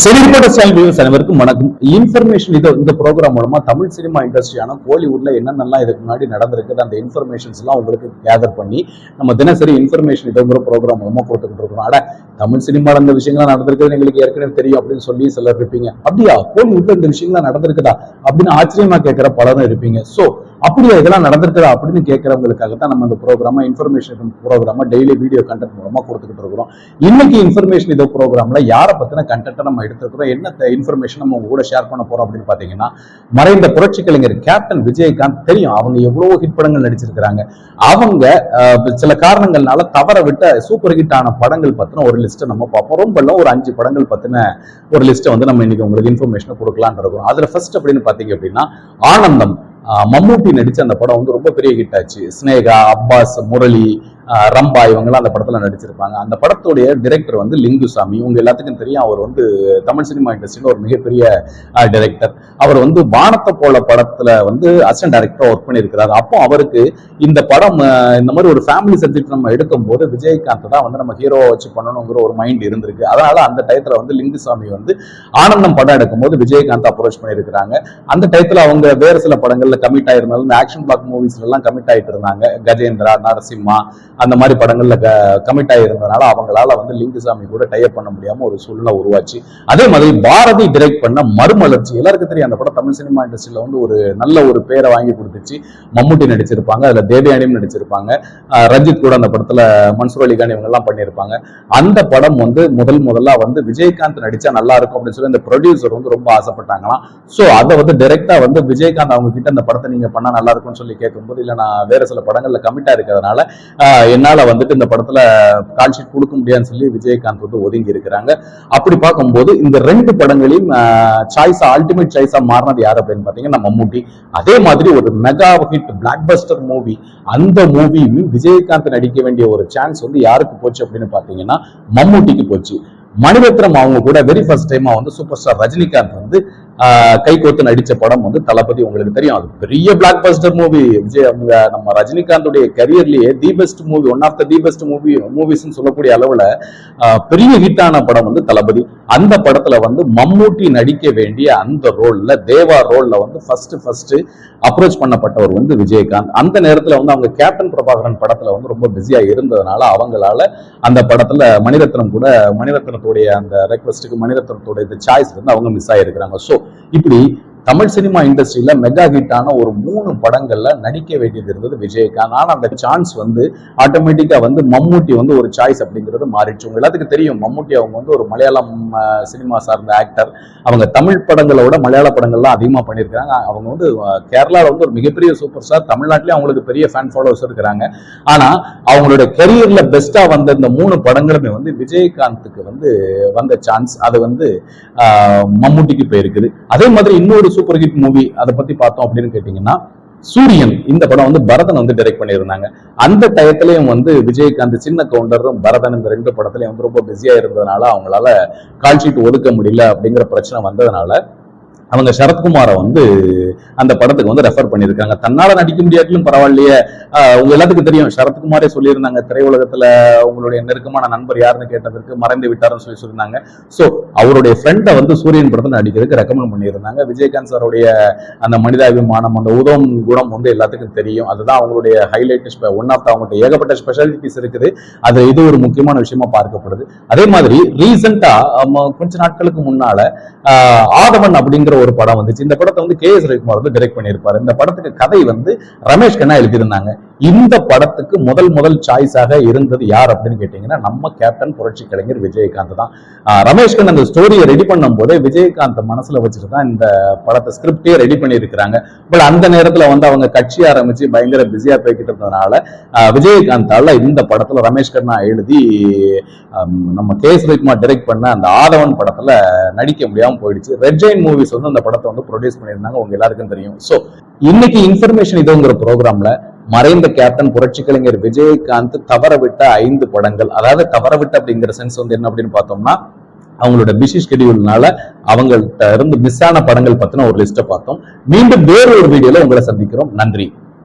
செழிப்பட channel views அனைவருக்கும் வணக்கம். Information இது இந்த ப்ரோக்ராம் மூலமா தமிழ் சினிமா இண்டஸ்ட்ரியான கோலிவுட்ல என்னென்னலாம் இதுக்கு முன்னாடி நடந்திருக்குது அந்த இன்ஃபர்மேஷன்ஸ் எல்லாம் உங்களுக்கு கேதர் பண்ணி நம்ம தினசரி இன்ஃபர்மேஷன் இதோங்கிற ப்ரோக்ராம் மூலமா கொடுத்துக்கிட்டு இருக்கிறோம் அட தமிழ் சினிமால இந்த விஷயங்கள்லாம் நடந்திருக்குது எங்களுக்கு ஏற்கனவே தெரியும் அப்படின்னு சொல்லி சிலர் இருப்பீங்க. அப்படியா? கோலிவுட்ல இந்த விஷயங்கள்லாம் நடந்திருக்குதா? அப்படின்னு ஆச்சரியமா கேட்கிற பலரும் இருப்பீங்க. சோ அப்படியா? இதெல்லாம் நடந்திருக்குதா? அப்படின்னு கேட்கறவங்களுக்காக தான் நம்ம இந்த ப்ரோக்ராமா இன்ஃபர்மேஷன் ப்ரோக்ராமா டெய்லி வீடியோ கண்டென்ட் மூலமா கொடுத்துக்கிட்டு இருக்கிறோம். இன்னைக்கு இன்ஃபர்மேஷன் இதோ ப்ரோக்ராம்ல யாரை பத்தின கண்டென்ட்டை நம்ம எடுத்துக்கிறோம் என்ன இன்ஃபர்மேஷன் நம்ம உங்க கூட ஷேர் பண்ண போறோம் அப்படின்னு பாத்தீங்கன்னா மறைந்த புரட்சி கலைஞர் கேப்டன் விஜயகாந்த் தெரியும். அவங்க எவ்வளவு ஹிட் படங்கள் நடிச்சிருக்கிறாங்க. அவங்க சில காரணங்கள்னால தவற விட்ட சூப்பர் ஹிட் ஆன படங்கள் பத்தின ஒரு லிஸ்ட்டை நம்ம பார்ப்போம். ரொம்ப ஒரு அஞ்சு படங்கள் பத்தின ஒரு லிஸ்ட்டை வந்து நம்ம இன்னைக்கு உங்களுக்கு இன்ஃபர்மேஷனை கொடுக்கலாம்னு இருக்கோம். அதுல ஃபர்ஸ்ட் அப்படின்னு பாத்தீங்க அப்படின்னா ஆனந்தம் மம்மூட்டி நடிச்ச அந்த படம் வந்து ரொம்ப பெரிய ஹிட் ஆச்சு. ஸ்னேகா அப்பாஸ் முரளி ரம்பா இவங்கெல்லாம் அந்த படத்துல நடிச்சிருப்பாங்க. அந்த படத்துடைய டிரெக்டர் வந்து லிங்குசாமி. உங்க எல்லாத்துக்கும் தெரியும் அவர் வந்து தமிழ் சினிமா இண்டஸ்ட்ரியில ஒரு மிகப்பெரிய டிரெக்டர் அவர் வந்து வானத்தை போல படத்துல வந்து அசிஸ்டன்ட் டைரக்டரா ஒர்க் பண்ணியிருக்கிறார். அப்போ அவருக்கு இந்த படம் இந்த மாதிரி ஒரு ஃபேமிலி சப்ஜெக்ட் நம்ம எடுக்கும் போது விஜயகாந்த் தான் வந்து நம்ம ஹீரோவை வச்சு பண்ணணுங்கிற ஒரு மைண்ட் இருந்திருக்கு. அதனால அந்த டயத்துல வந்து லிங்குசாமி வந்து ஆனந்தம் படம் எடுக்கும் போது விஜயகாந்த் அப்ரோச் பண்ணியிருக்கிறாங்க. அந்த டயத்துல அவங்க வேற சில படங்கள்ல கமிட் ஆயிருந்தாலும் ஆக்ஷன் பிளாக் மூவிஸ்ல எல்லாம் கமிட் ஆயிட்டு இருந்தாங்க. கஜேந்திரா நரசிம்மா அந்த மாதிரி படங்கள்ல கமிட் ஆயிருந்தனால அவங்களால வந்து லிங்குசாமி கூட டைப் பண்ண முடியாம ஒரு சூழ்நிலை உருவாச்சு. அதே மாதிரி பாரதி டிரெக்ட் பண்ண மறுமலர்ச்சி. எல்லாருக்கும் தெரியும் அந்த படம் தமிழ் சினிமா இண்டஸ்ட்ரியில வந்து ஒரு நல்ல ஒரு பேரை வாங்கி கொடுத்துச்சு. மம்முட்டி நடிச்சிருப்பாங்க அதுல தேவயானியும் நடிச்சிருப்பாங்க. ரஞ்சித் கூட அந்த படத்துல மன்சூர் அலிகான் இவங்க எல்லாம் பண்ணியிருப்பாங்க. அந்த படம் வந்து முதல் முதலாக வந்து விஜயகாந்த் நடிச்சா நல்லா இருக்கும் அப்படின்னு சொல்லி அந்த ப்ரொடியூசர் வந்து ரொம்ப ஆசைப்பட்டாங்களாம். சோ அதை வந்து டைரக்டா வந்து விஜயகாந்த் அவங்க கிட்ட அந்த படத்தை நீங்க பண்ணா நல்லா இருக்கும்னு சொல்லி கேட்கும்போது இல்ல நான் வேற சில படங்கள்ல கமிட்டா இருக்கிறதுனால என்னால் வந்துட்டு இந்த படத்தில் கால் ஷீட் கொடுக்க முடியாதுன்னு சொல்லி விஜயகாந்த் வந்து ஒதுங்கி இருக்கிறாங்க. அப்படி பார்க்கும்போது இந்த ரெண்டு படங்களையும் சாய்ஸா அல்டிமேட் சாய்ஸா மாறினது யார் அப்படின்னு பார்த்தீங்கன்னா மம்முட்டி. அதே மாதிரி ஒரு mega hit blockbuster movie அந்த மூவியும் விஜயகாந்த் நடிக்க வேண்டிய ஒரு சான்ஸ் வந்து யாருக்கு போச்சு அப்படின்னு பார்த்தீங்கன்னா மம்முட்டிக்கு போச்சு. மணிரத்னம் அவங்க கூட வெரி ஃபர்ஸ்ட் டைமா வந்து சூப்பர் ஸ்டார் ரஜினிகாந்த் வந்து கை கோத்து நடிச்ச படம் வந்து தளபதி உங்களுக்கு தெரியும். அது பெரிய பிளாக் பஸ்டர் மூவி விஜய் அவங்க நம்ம ரஜினிகாந்துடைய கரியர்லயே the best movie one of the the best movie மூவிஸ்னு சொல்லக்கூடிய அளவுல பெரிய ஹிட்டான படம் வந்து தளபதி. அந்த படத்துல வந்து மம்மூட்டி நடிக்க வேண்டிய அந்த ரோல்ல தேவா ரோல்ல வந்து ஃபர்ஸ்ட் ஃபர்ஸ்ட் அப்ரோச் பண்ணப்பட்டவர் வந்து விஜயகாந்த். அந்த நேரத்துல வந்து அவங்க கேப்டன் பிரபாகரன் படத்துல வந்து ரொம்ப பிஸியா இருந்ததுனால அவங்களால அந்த படத்துல மணிரத்னம் கூட மணிரத்னத்துடைய அந்த ரெக்வஸ்ட்டுக்கு மணிரத்னத்துடைய சாய்ஸ் வந்து அவங்க மிஸ் ஆயிருக்கிறாங்க. ஸோ ఇప్పుడు தமிழ் சினிமா இண்டஸ்ட்ரியில மெகா ஹிட்டான ஒரு மூணு படங்கள்ல நடிக்க வேண்டியது இருந்தது விஜயகாந்த். ஆனா அந்த சான்ஸ் வந்து ஆட்டோமேட்டிக்கா வந்து மம்மூட்டி வந்து ஒரு சாய்ஸ் அப்படிங்கிறது மாறிடுச்சு. உங்க எல்லாத்துக்கும் தெரியும் மம்மூட்டி அவங்க வந்து ஒரு மலையாளம் சினிமா சார்ந்த ஆக்டர் அவங்க தமிழ் படங்களை விட மலையாள படங்கள்லாம் அதிகமா பண்ணியிருக்காங்க அவங்க வந்து கேரளாவில் வந்து ஒரு மிகப்பெரிய சூப்பர் ஸ்டார் தமிழ்நாட்டிலேயே அவங்களுக்கு பெரிய ஃபேன் ஃபாலோவர்ஸ் இருக்கிறாங்க. ஆனா அவங்களுடைய கெரியர்ல பெஸ்டா வந்த இந்த மூணு படங்களுமே வந்து விஜயகாந்துக்கு வந்து வந்த சான்ஸ் அது வந்து மம்முட்டிக்கு போயிருக்குது. அதே மாதிரி இன்னொரு சூப்பர் ஹிட் மூவி அதை பத்தி பார்த்தோம் அப்படின்னு கேட்டீங்கன்னா சூரியன் இந்த படம் வந்து பரதன் வந்து டைரக்ட் பண்ணியிருந்தாங்க. அந்த டயத்திலையும் வந்து விஜயகாந்த் சின்ன கவுண்டரும் பரதன் இந்த ரெண்டு படத்துலயும் வந்து ரொம்ப பிஸியா இருந்ததுனால அவங்களால கால் ஷீட் ஒதுக்க முடியல அப்படிங்கிற பிரச்சனை வந்ததுனால அவங்க சரத்குமாரை வந்து அந்த படத்துக்கு வந்து ரெஃபர் பண்ணியிருக்காங்க. தன்னால நடிக்க முடியாட்டிலும் பரவாயில்லையே. உங்க எல்லாத்துக்கும் தெரியும். சரத்குமாரே சொல்லியிருந்தாங்க திரையுலகத்துல உங்களுடைய நெருக்கமான நண்பர் யாருன்னு கேட்டதற்கு மறைந்து விட்டாருன்னு சொல்லி சொல்லியிருந்தாங்க. சோ அவருடைய ஃப்ரெண்டை வந்து சூரியன் படத்தில் நடிக்கிறதுக்கு ரெக்கமெண்ட் பண்ணியிருந்தாங்க. விஜயகாந்த் சாருடைய அந்த மனிதாபிமானம் அந்த உதவும் குணம் வந்து எல்லாத்துக்கும் தெரியும். அதுதான் அவங்களுடைய ஹைலைட் ஒன் ஆஃப் அவங்கள்ட்ட ஏகப்பட்ட ஸ்பெஷாலிட்டிஸ் இருக்குது. அது இது ஒரு முக்கியமான விஷயமா பார்க்கப்படுது. அதே மாதிரி ரீசெண்டாக கொஞ்ச நாட்களுக்கு முன்னால ஆதவன் அப்படிங்கிற ஒரு படம் வந்துச்சு. இந்த படத்தை வந்து கே எஸ் ரவிக்குமார் வந்து டைரக்ட் பண்ணியிருப்பாரு. இந்த படத்துக்கு கதை வந்து ரமேஷ் கண்ணா எழுதியிருந்தாங்க. இந்த படத்துக்கு முதல் முதல் சாய்ஸாக இருந்தது யார் அப்படின்னு கேட்டீங்கன்னா நம்ம கேப்டன் புரட்சி கலைஞர் விஜயகாந்த் தான். ரமேஷ்கன் ரமேஷ் கண்ணன் அந்த ஸ்டோரியை ரெடி பண்ணும் போதே விஜயகாந்த் மனசுல வச்சுட்டு தான் இந்த படத்தை ஸ்கிரிப்டே ரெடி பண்ணியிருக்கிறாங்க. பட் அந்த நேரத்தில் வந்து அவங்க கட்சி ஆரம்பிச்சு பயங்கர பிஸியா போய்கிட்டு இருந்ததுனால விஜயகாந்தால இந்த படத்துல ரமேஷ் கண்ணா எழுதி நம்ம கே. எஸ் டைரக்ட் பண்ண அந்த ஆதவன் படத்துல நடிக்க முடியாம போயிடுச்சு. ரெட் ஜெயின் மூவிஸ் வந்து அந்த படத்தை வந்து ப்ரொடியூஸ் பண்ணியிருந்தாங்க உங்க எல்லாருக்கும் தெரியும். ஸோ இன்னைக்கு இன்ஃபர்மேஷன் இதுங்கிற ப்ரோக்ராம்ல மறைந்த கேப்டன் புரட்சி கலைஞர் விஜயகாந்த் தவறவிட்ட ஐந்து படங்கள். அதாவது தவறவிட்ட அப்படிங்கிற சென்ஸ் வந்து என்ன அப்படின்னு பார்த்தோம்னா அவங்களோட பிஸி ஷெடியூல்னால அவங்கள்ட்ட இருந்து மிஸ் ஆன படங்கள் பத்தின ஒரு லிஸ்ட்டை பார்த்தோம். மீண்டும் வேறு ஒரு வீடியோல உங்களை சந்திக்கிறோம். நன்றி.